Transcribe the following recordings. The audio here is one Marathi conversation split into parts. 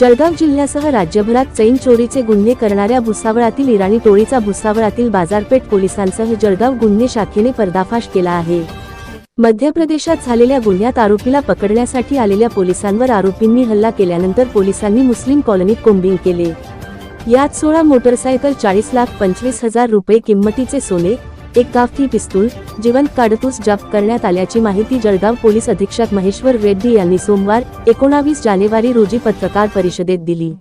जळगाव जिल्ह्यासह राज्यभरात चैन चोरीचे गुन्हे करणाऱ्या भुसावळातील इराणी टोळीचा भुसावळातील बाजारपेठ पोलिसांसह जळगाव गुन्हे शाखेने पर्दाफाश केला आहे. मध्य प्रदेशात झालेल्या गुन्ह्यात आरोपीला पकडण्यासाठी आलेल्या पोलिसांवर आरोपींनी हल्ला केल्यानंतर पोलिसांनी मुस्लिम कॉलनीत कोंबिंग केले. यात सोळा मोटरसायकल चाळीस लाख पंचवीस हजार रुपये किंमतीचे सोने एक गावठी पिस्तूल जिवंत काडतूस जप्त करण्यात आल्याची माहिती जळगाव पोलीस अधीक्षक महेश्वर रेड्डी यांनी सोमवार एकोणावीस जानेवारी रोजी पत्रकार परिषदेत दिली.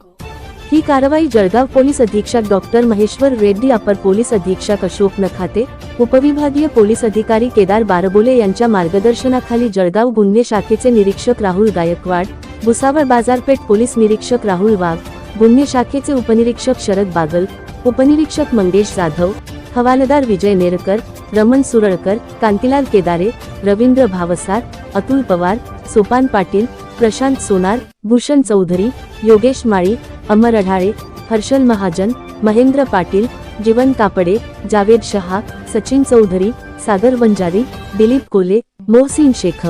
ही कारवाई जळगाव पोलीस अधीक्षक डॉक्टर महेश्वर रेड्डी अपर पोलीस अधीक्षक अशोक नखाते उपविभागीय पोलीस अधिकारी केदार बारबोले यांच्या मार्गदर्शनाखाली जळगाव गुन्हे शाखेचे निरीक्षक राहुल गायकवाड भुसावळ बाजारपेठ पोलीस निरीक्षक राहुल वाघ गुन्हे शाखेचे उपनिरीक्षक शरद बागल उपनिरीक्षक मंगेश जाधव हवालदार विजय नेरकर रमण सुरळकर कांतीलाल केदारे रवींद्र भावसार अतुल पवार सोपान पाटील प्रशांत सोनार भूषण चौधरी योगेश माळी अमर अढाळे हर्षल महाजन महेंद्र पाटील जीवन कापडे जावेद शहा सचिन चौधरी सागर वंजारी दिलीप कोले मोहसिन शेख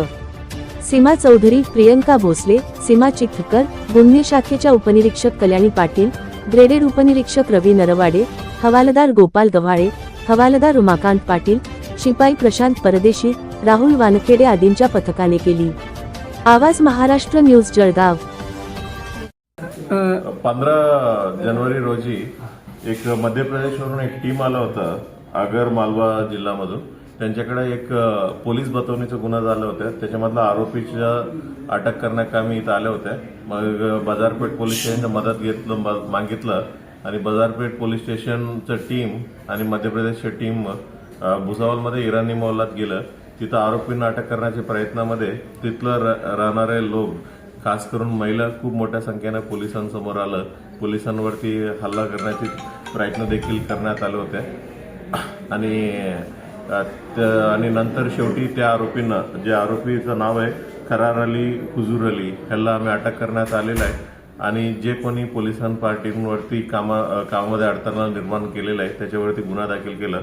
सीमा चौधरी प्रियंका भोसले सीमा चिखकर गुन्हे शाखेच्या उपनिरीक्षक कल्याणी पाटील ग्रेडेड उपनिरीक्षक रवी नरवाडे हवालदार गोपाल गव्हाळे हवालदार उमाकांत पाटील शिपाई प्रशांत परदेशी राहुल वानखेडे आदींच्या पथकाने केली. आवाज महाराष्ट्र न्यूज जळगाव. पंधरा जानेवारी रोजी एक मध्य प्रदेशवरून एक टीम आलं होतं आगर मालवा जिल्ह्यामधून. त्यांच्याकडे एक पोलीस बतवणीचा गुन्हा झाला होता. त्याच्यामधला आरोपीच्या अटक करण्याकामी इथं आले होते मग बाजारपेठ पोलीस स्टेशनचं मदत घेतलं म- मागितलं. आणि बाजारपेठ पोलीस स्टेशनचं टीम आणि मध्य प्रदेशच्या टीम भुसावलमध्ये इराणी मोहल्लात गेलं. तिथं आरोपींना अटक करण्याच्या प्रयत्नामध्ये तिथलं र- राहणारे लोक खास करून महिला खूप मोठ्या संख्येनं पोलिसांसमोर आलं. पोलिसांवरती हल्ला करण्याचे प्रयत्न देखील करण्यात आले होते. आणि आणि नंतर शेवटी त्या आरोपींना जे आरोपीचं नाव आहे करार अली हुजूर अली ह्याला आम्ही अटक करण्यात आलेलं आहे. आणि जे कोणी पोलिसां पार्टीवरती कामा कामामध्ये अडथळा निर्माण केलेला आहे त्याच्यावरती गुन्हा दाखल केला.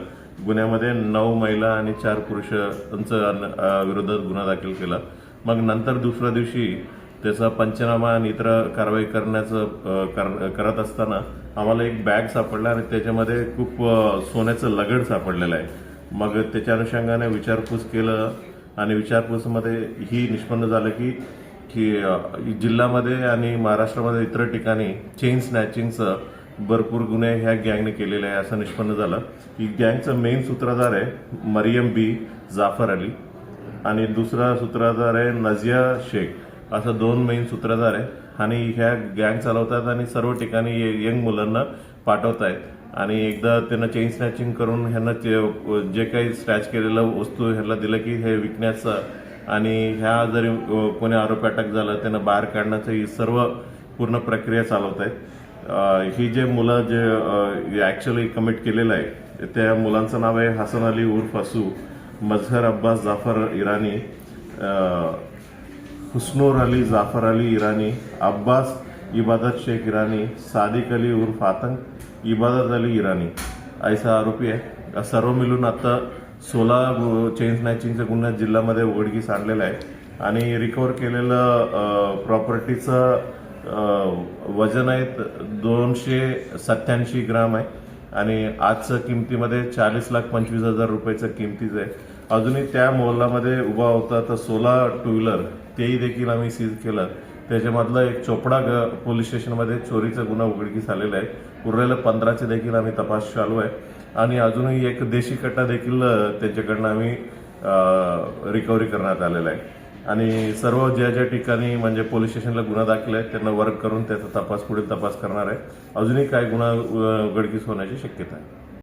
गुन्ह्यामध्ये नऊ महिला आणि चार पुरुषांचं अ, विरोधात गुन्हा दाखल केला. मग नंतर दुसऱ्या दिवशी त्याचा पंचनामा आणि इतर कारवाई करण्याचं कर- करत असताना आम्हाला एक बॅग सापडला आणि त्याच्यामध्ये खूप सोन्याचं लगड सापडलेलं आहे. मग त्याच्या अनुषंगाने विचारपूस केलं आणि विचारपूसमध्ये ही निष्पन्न झालं की की जिल्ह्यामध्ये आणि महाराष्ट्रामध्ये इतर ठिकाणी चेन स्नॅचिंगचं भरपूर गुन्हे ह्या गँगने केलेले आहे असं निष्पन्न झालं. की गँगचं मेन सूत्रधार आहे मरियम बी जाफर अली आणि दुसरा सूत्रधार आहे नझिया शेख असं दोन मेन सूत्रधार आहे. आणि ह्या गँग चालवतात आणि सर्व ठिकाणी यंग मुलांना पाठवत आहेत आणि एकदा त्यांना चेन स्नॅचिंग करून ह्यांना ते- जे काही स्नॅच केलेलं वस्तू ह्याला दिलं की हे विकण्याचं आणि ह्या जरी कोणी आरोपी अटक झाला त्यांना बाहेर काढण्याचं ही सर्व पूर्ण प्रक्रिया चालवत आहेत. ही जे मुलं जे ॲक्च्युली कमिट केलेलं आहे त्या मुलांचं नाव आहे हसन अली उर्फ असू मजहर अब्बास जाफर इराणी हुस्नूर अली जाफर अली इराणी अब्बास इबादत शेख इराणी सादिक अली उर्फ आतंक इबादत अली इराणी. ऐसा आरोपी आहे. सर्व मिळून आता सोळा चेन स्नॅचिंगचा गुन्हा जिल्ह्यामध्ये उघडकीस आणलेला आहे. आणि रिकवर केलेलं प्रॉपर्टीचं वजन आहे दोनशे सत्याऐंशी ग्राम आहे. आणि आजचं किमतीमध्ये चाळीस लाख पंचवीस हजार रुपयाचं किमतीचं आहे. अजूनही त्या मोहल्लामध्ये उभा होता तर सोला टू व्हीलर तेही देखील आम्ही सीज केलं. त्याच्यामधलं एक चोपडा ग पोलीस स्टेशनमध्ये चोरीचा गुन्हा उघडकीस आलेला आहे. उरलेलं पंधराचे देखील आम्ही तपास चालू आहे. आणि अजूनही एक देशी कट्टा देखील त्यांच्याकडनं आम्ही रिकव्हरी करण्यात आलेला आहे. आणि सर्व ज्या ज्या ठिकाणी म्हणजे पोलीस स्टेशनला गुन्हा दाखल आहे त्यांना वर्क करून त्याचा तपास पुढील तपास करणार आहे. अजूनही काय गुन्हा उघडकीस होण्याची शक्यता आहे.